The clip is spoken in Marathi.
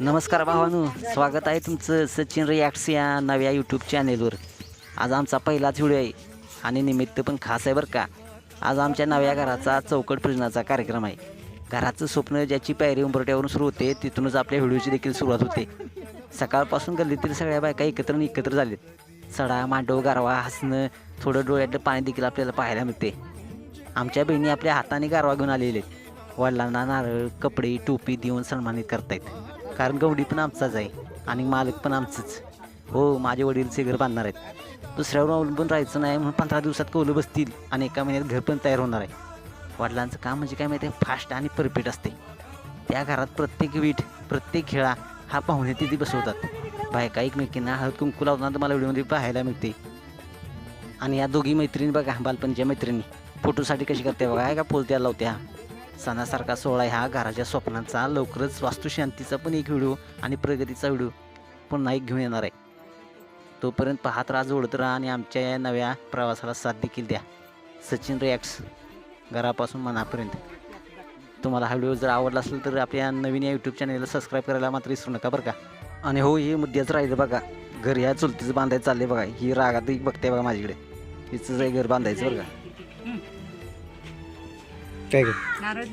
नमस्कार भावानू स्वागत आहे तुमचं सचिन रिॲक्ट्स या नव्या यूट्यूब चॅनेलवर आज आमचा पहिलाच व्हिडिओ आहे आणि निमित्त पण खास आहे बरं का. आज आमच्या नव्या घराचा चौकट पूजनाचा कार्यक्रम आहे. घराचं स्वप्न ज्याची पायरी उंबरट्यावरून सुरू होते तिथूनच आपल्या व्हिडिओची देखील सुरुवात होते. सकाळपासून गल्लीतील सगळ्या बायका एकत्र एकत्र झालेत. सडा मांडव गारवा हसणं थोडं डोळ्यातलं पाणी देखील आपल्याला पाहायला मिळते. आमच्या बहिणी आपल्या हाताने गारवा घेऊन आलेले आहेत. वडिलांना नारळ कपडे टोपी देऊन सन्मानित करतायत. कारण गवडी पण आमचाच आहे आणि मालक पण आमचंच. हो माझे वडीलचे घर बांधणार आहेत. दुसऱ्यावर अवलंबून राहायचं नाही म्हणून पंधरा दिवसात कौलं बसतील आणि एका महिन्यात घर पण तयार होणार आहे. वडिलांचं काम म्हणजे काय माहिती आहे? फास्ट आणि परफेक्ट असते. त्या घरात प्रत्येक वीट प्रत्येक खेळा हा पाहुणे तिथे बसवतात. बायका एकमेकींना हळद कुंकू लावताना तुम्हाला व्हिडिओमध्ये पाहायला मिळते. आणि या दोघी मैत्रिणी बघा बालपणच्या मैत्रिणी. फोटोसाठी कशी करते बघा का पोलत्या लावत्या? सणासारखा सोहळा ह्या घराच्या स्वप्नांचा लवकरच वास्तुशांतीचा पण एक व्हिडिओ आणि प्रगतीचा व्हिडिओ पुन्हा एक घेऊन येणार आहे. तोपर्यंत पाहत राहा जोडत राहा आणि आमच्या या नव्या प्रवासाला साथ देखील द्या. सचिन रिॲक्ट्स घरापासून मनापर्यंत. तुम्हाला हा व्हिडिओ जर आवडला असेल तर आपल्या नवीन या यूट्यूब चॅनलला सबस्क्राईब करायला मात्र विसरू नका बरं का. आणि हो हे मुद्द्याच राहिलं बघा. घर ह्या चुलतीचं बांधायचं चाललंय बघा. ही रागात एक बघते बघा माझ्याकडे. हिचं घर बांधायचं बरं का. काय नारळ